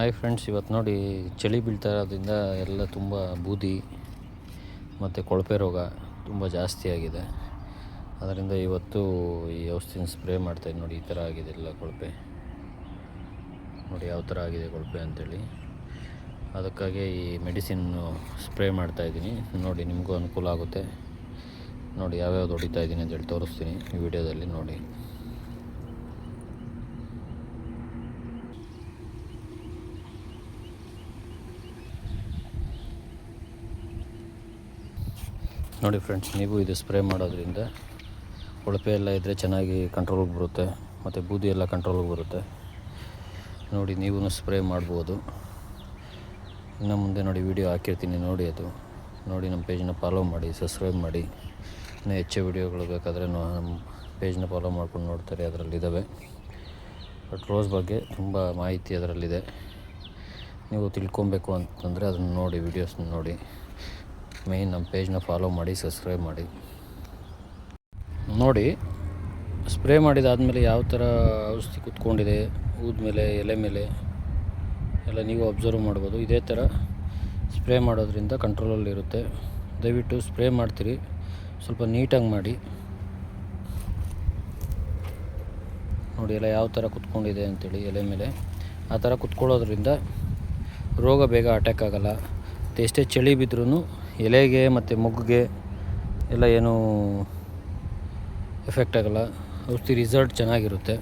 Hi friends ಇವತ್ತು ನೋಡಿ ಚಳಿ ಬೀಳ್ತಾ ಇರೋದ್ರಿಂದ ಎಲ್ಲ ತುಂಬ ಬೂದಿ ಮತ್ತು ಕೊಳಪೆ ರೋಗ ತುಂಬ ಜಾಸ್ತಿ ಆಗಿದೆ. ಅದರಿಂದ ಇವತ್ತು ಈ ಔಷಧಿನ ಸ್ಪ್ರೇ ಮಾಡ್ತಾಯಿದ್ದೆ ನೋಡಿ, ಈ ಥರ ಆಗಿದೆ ಎಲ್ಲ ಕೊಳಪೆ. ನೋಡಿ ಯಾವ ಥರ ಆಗಿದೆ ಕೊಳಪೆ ಅಂತೇಳಿ. ಅದಕ್ಕಾಗಿ ಈ ಮೆಡಿಸಿನ್ನು ಸ್ಪ್ರೇ ಮಾಡ್ತಾಯಿದ್ದೀನಿ ನೋಡಿ ನಿಮಗೂ ಅನುಕೂಲ ಆಗುತ್ತೆ. ನೋಡಿ ಯಾವ್ಯಾವ್ದು ಹೊಡಿತಾ ಇದ್ದೀನಿ ಅಂತೇಳಿ ತೋರಿಸ್ತೀನಿ ಈ ವಿಡಿಯೋದಲ್ಲಿ ನೋಡಿ. ನೋಡಿ ಫ್ರೆಂಡ್ಸ್ ನೀವು ಇದು ಸ್ಪ್ರೇ ಮಾಡೋದ್ರಿಂದ ಕೊಳಪೆ ಎಲ್ಲ ಇದ್ದರೆ ಚೆನ್ನಾಗಿ ಕಂಟ್ರೋಲ್ಗೆ ಬರುತ್ತೆ, ಮತ್ತು ಬೂದಿ ಎಲ್ಲ ಕಂಟ್ರೋಲ್ಗೆ ಬರುತ್ತೆ. ನೋಡಿ ನೀವು ಸ್ಪ್ರೇ ಮಾಡ್ಬೋದು. ಇನ್ನು ಮುಂದೆ ನೋಡಿ ವಿಡಿಯೋ ಹಾಕಿರ್ತೀನಿ, ನೋಡಿ ಅದು. ನೋಡಿ ನಮ್ಮ ಪೇಜನ್ನ ಫಾಲೋ ಮಾಡಿ ಸಬ್ಸ್ಕ್ರೈಬ್ ಮಾಡಿ. ಇನ್ನೂ ಹೆಚ್ಚು ವಿಡಿಯೋಗಳು ಬೇಕಾದರೆ ನಮ್ಮ ಪೇಜ್ನ ಫಾಲೋ ಮಾಡ್ಕೊಂಡು ನೋಡ್ತಾರೆ ಅದರಲ್ಲಿದ್ದಾವೆ ಬಟ್ ರೋಸ್ ಬಗ್ಗೆ ತುಂಬ ಮಾಹಿತಿ ಅದರಲ್ಲಿದೆ. ನೀವು ತಿಳ್ಕೊಬೇಕು ಅಂತಂದರೆ ಅದನ್ನು ನೋಡಿ ವಿಡಿಯೋಸ್ನ ನೋಡಿ. ಮೇಯ್ನ್ ನಮ್ಮ ಪೇಜ್ನ ಫಾಲೋ ಮಾಡಿ ಸಬ್ಸ್ಕ್ರೈಬ್ ಮಾಡಿ. ನೋಡಿ ಸ್ಪ್ರೇ ಮಾಡಿದಾದಮೇಲೆ ಯಾವ ಥರ ಔಷಧಿ ಕುತ್ಕೊಂಡಿದೆ, ಊದ್ಮೇಲೆ, ಎಲೆ ಮೇಲೆ, ಎಲ್ಲ ನೀವು ಅಬ್ಸರ್ವ್ ಮಾಡ್ಬೋದು. ಇದೇ ಥರ ಸ್ಪ್ರೇ ಮಾಡೋದ್ರಿಂದ ಕಂಟ್ರೋಲಲ್ಲಿರುತ್ತೆ ದಯವಿಟ್ಟು ಸ್ಪ್ರೇ ಮಾಡ್ತೀರಿ. ಸ್ವಲ್ಪ ನೀಟಾಗಿ ಮಾಡಿ. ನೋಡಿ, ಎಲ್ಲ ಯಾವ ಥರ ಕುತ್ಕೊಂಡಿದೆ ಅಂತೇಳಿ, ಎಲೆ ಮೇಲೆ. ಆ ಥರ ಕುತ್ಕೊಳ್ಳೋದ್ರಿಂದ ರೋಗ ಬೇಗ ಅಟ್ಯಾಕ್ ಆಗೋಲ್ಲ. ಮತ್ತು ಎಷ್ಟೇ ಚಳಿ ಬಿದ್ದರೂ ಎಲೆಗೆ ಮತ್ತು ಮೊಗ್ಗುಗೆ ಎಲ್ಲ ಏನೂ ಎಫೆಕ್ಟ್ ಆಗಲ್ಲ. ಔಷಧಿ ರಿಸಲ್ಟ್ ಚೆನ್ನಾಗಿರುತ್ತೆ.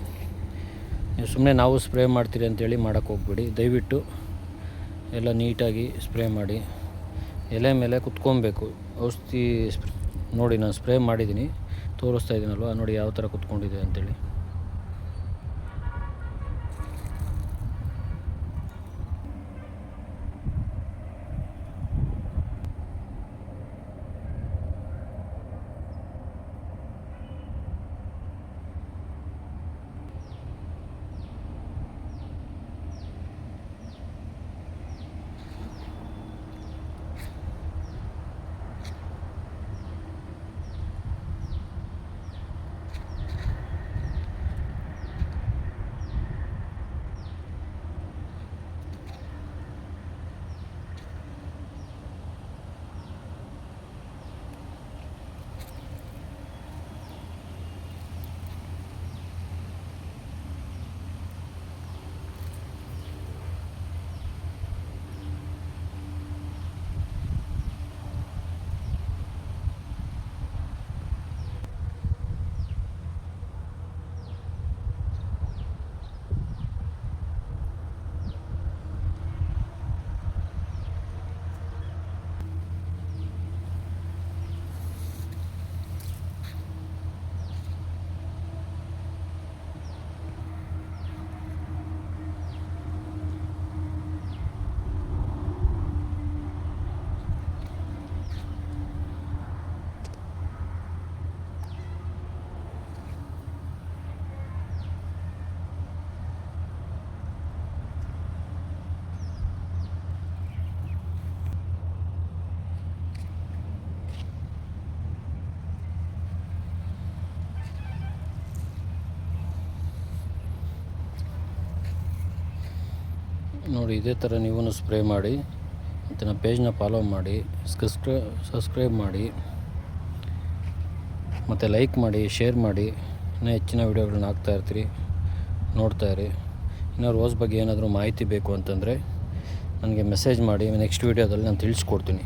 ನೀವು ಸುಮ್ಮನೆ ನಾವು ಸ್ಪ್ರೇ ಮಾಡ್ತೀರಿ ಅಂತೇಳಿ ಮಾಡೋಕ್ಕೆ ಹೋಗ್ಬೇಡಿ. ದಯವಿಟ್ಟು ಎಲ್ಲ ನೀಟಾಗಿ ಸ್ಪ್ರೇ ಮಾಡಿ. ಎಲೆ ಮೇಲೆ ಕುತ್ಕೊಬೇಕು. ಔಷಧಿ ನೋಡಿ ನಾನು ಸ್ಪ್ರೇ ಮಾಡಿದ್ದೀನಿ. ತೋರಿಸ್ತಾ ಇದ್ದೀನಲ್ವ? ನೋಡಿ ಯಾವ ಥರ ಕುತ್ಕೊಂಡಿದೆ ಅಂತೇಳಿ. ನೋಡಿ, ಇದೇ ಥರ ನೀವೂ ಸ್ಪ್ರೇ ಮಾಡಿ ಮತ್ತು ನಮ್ಮ ಪೇಜ್ನ ಫಾಲೋ ಮಾಡಿ ಸಬ್ಸ್ಕ್ರೈಬ್ ಮಾಡಿ, ಮತ್ತು ಲೈಕ್ ಮಾಡಿ ಶೇರ್ ಮಾಡಿ, ಇನ್ನೂ ಹೆಚ್ಚಿನ ವೀಡಿಯೋಗಳನ್ನ ಹಾಕ್ತಾ ಇರ್ತೀರಿ, ನೋಡ್ತಾ ಇರಿ. ಇನ್ನು ರೋಸ್ ಬಗ್ಗೆ ಏನಾದರೂ ಮಾಹಿತಿ ಬೇಕು ಅಂತಂದರೆ, ನನಗೆ ಮೆಸೇಜ್ ಮಾಡಿ ನೆಕ್ಸ್ಟ್ ವೀಡಿಯೋದಲ್ಲಿ ನಾನು ತಿಳಿಸ್ಕೊಡ್ತೀನಿ.